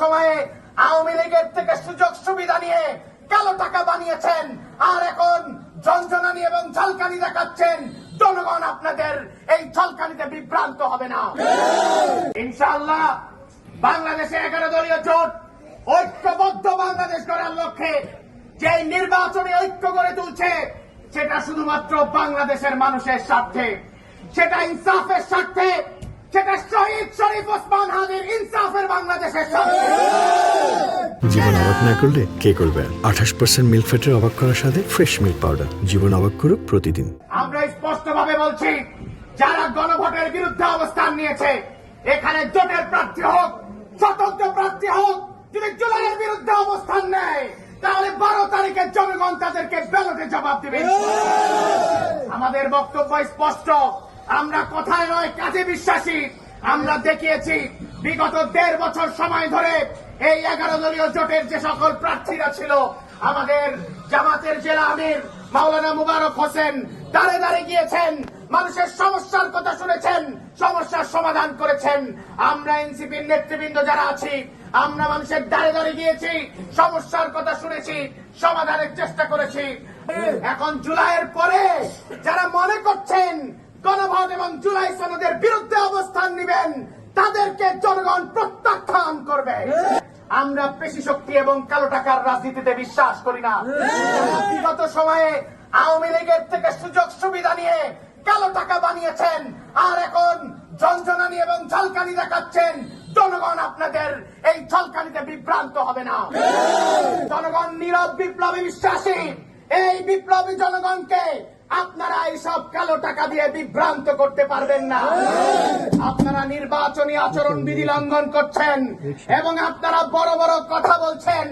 সময়ে আওয়ামী লীগের থেকে সুযোগ সুবিধা নিয়ে কালো টাকা বানিয়েছেন। আর এখন যন্ত্রণানি এবং ঝলকানি দেখাচ্ছেন। জনগণ আপনাদের এই ঝলকানিতে বিভ্রান্ত হবে না। ইনশাআল্লাহ বাংলাদেশে এগারো দলীয় জোট ঐক্যবদ্ধ বাংলাদেশ গড়ার লক্ষ্যে যে নির্বাচনী ঐক্য গড়ে তুলছে, সেটা শুধুমাত্র বাংলাদেশের মানুষের স্বার্থে, সেটা ইনসাফের স্বার্থে, সেটা শহীদ শরীফ ওসমান হাদির ইনসাফের বাংলাদেশের জীবন অবাক না করলে কে করবে? আঠাশ পার্সেন্ট মিল্ক ফ্যাটের অবাক করার সাথে ফ্রেশ মিল্ক পাউডার জীবন অবাক করুক প্রতিদিন। আমরা স্পষ্টভাবে বলছি যারা গণভোটের বিরুদ্ধে অবস্থান নিয়েছে এখানে জোটের প্রার্থী হোক স্বতন্ত্র প্রার্থী হোক যদি জুলাইয়ের বিরুদ্ধে অবস্থান নেয় তাহলে বারো তারিখে জনগণ তাদেরকে ব্যালটে জবাব দেবে। আমাদের বক্তব্য স্পষ্ট। আমরা কথায় নয় কাজে বিশ্বাসী। আমরা দেখিয়েছি, বিগত দেড় বছর সময় ধরে এই এগারো দলীয় জোটের যে সকল প্রার্থীরা ছিল, আমাদের জামাতের জেলা আমির মাওলানা মুবারক হোসেন দাঁড়ে দাঁড়ে গিয়েছেন, মানুষের সমস্যার কথা শুনেছেন, সমস্যার সমাধান করেছেন। আমরা এনসিপির নেতৃবৃন্দ যারা আছি, আমরা মানুষের দাঁড়ে দাঁড়ে গিয়েছি, সমস্যার কথা শুনেছি, সমাধানের চেষ্টা করেছি। এখন জুলাইয়ের পরে যারা মনে করছেন, গণভোট এবং জুলাই সনদের বিরুদ্ধে অবস্থান তাদেরকে জনগণ প্রত্যাখ্যান করবে। আমরা পেশি শক্তি এবং কালো টাকার রাজনীতিতে বিশ্বাস করি না। বিগত সময়ে আওয়ামী লীগের থেকে সুযোগ সুবিধা নিয়ে কালো টাকা বানিয়েছেন, আর এখন যন্ত্রণানি এবং ঝলকানি দেখাচ্ছেন। জনগণ আপনাদের এই ঝলকানিতে বিভ্রান্ত হবে না। জনগণ নীরব বিপ্লবী বিশ্বাসী, এই বিপ্লবী জনগণকে আপনারা এইসব কালো টাকা দিয়ে বিভ্রান্ত করতে পারবেন না। আপনারা নির্বাচনী আচরণ বিধি লঙ্ঘন করছেন এবং আপনারা বড় বড় কথা বলছেন।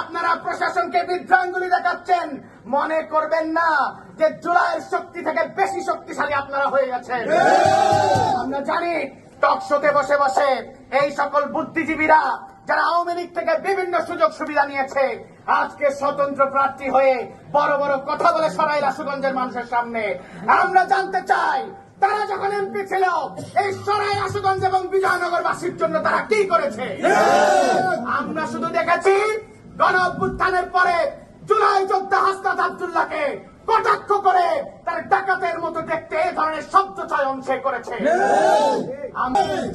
আপনারা প্রশাসনকে বিভ্রাঙ্গুলি দেখাচ্ছেন। মনে করবেন না যে জুলাইয়ের শক্তি থেকে বেশি শক্তিশালী আপনারা হয়ে গেছেন। আমরা জানি টক শোতে বসে বসে এই সকল বুদ্ধিজীবীরা যারা আওয়ামী লীগ থেকে বিভিন্ন সুযোগ সুবিধা নিয়েছে, আজকে স্বতন্ত্র প্রার্থী হয়ে বড় বড় কথা বলে সরাই রাসুগঞ্জের মানুষের সামনে। আমরা জানতে চাই, তারা যখন এমপি ছিল, এই সরাই রাসুগঞ্জ এবং বিজয়নগরবাসীর জন্য তারা কি করেছে? আমরা শুধু দেখেছি, গণ অভ্যুত্থানের পরে জুলাই যোদ্ধা হাসনাত আবদুল্লাহকে কটাক্ষ করে তার ডাকাতের মতো দেখতে এই ধরনের শব্দ চয়ন সে করেছে।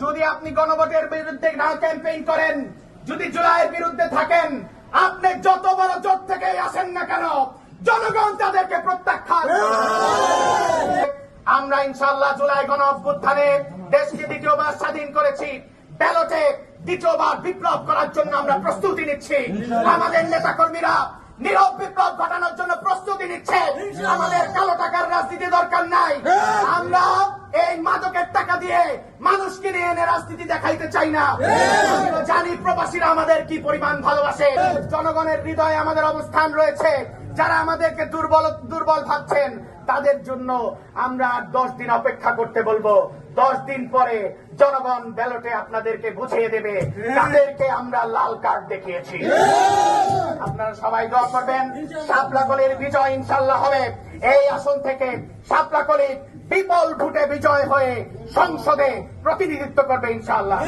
যদি আপনি গণভোটের বিরুদ্ধে না ক্যাম্পেইন করেন যদি জুলাইয়ের বিরুদ্ধে থাকেন আপনি যত বড় জোট থেকে আসেন না কেন জনগণ তাদেরকে প্রত্যাখ্যান আমরা ইনশাল্লাহ জুলাই গণ অভ্যুত্থানে দেশকে দ্বিতীয়বার স্বাধীন করেছি। ব্যালটে দ্বিতীয়বার বিপ্লব করার জন্য আমরা প্রস্তুতি নিচ্ছি। আমাদের নেতা কর্মীরা নীরব বিপ্লব ঘটানোর জন্য প্রস্তুতি নিচ্ছে। আমাদের কালো টাকার রাজনীতি দরকার নাই আমরা এই মাদকের টাকা দিয়ে মানুষকে নিয়ে এনে রাজনীতি দেখাইতে চাই না। জানি প্রবাসীরা আমাদের কি পরিমাণ ভালোবাসে। জনগণের হৃদয়ে আমাদের অবস্থান রয়েছে। যারা আমাদেরকে দুর্বল দুর্বল ভাবছেন তাদের জন্য আমরা আর দশ দিন অপেক্ষা করতে বলব। দশ দিন পরে জনগণ ব্যালটে আপনাদেরকে বুঝিয়ে দেবে। তাদেরকে আমরা লাল কার্ড দেখিয়েছি। আপনারা সবাই দোয়া করবেন। সাপলাকলির বিজয় ইনশাল্লাহ হবে। এই আসন থেকে সাপলাকলি বিপুল ভোটে বিজয় হয়ে সংসদে প্রতিনিধিত্ব করবে ইনশাল্লাহ।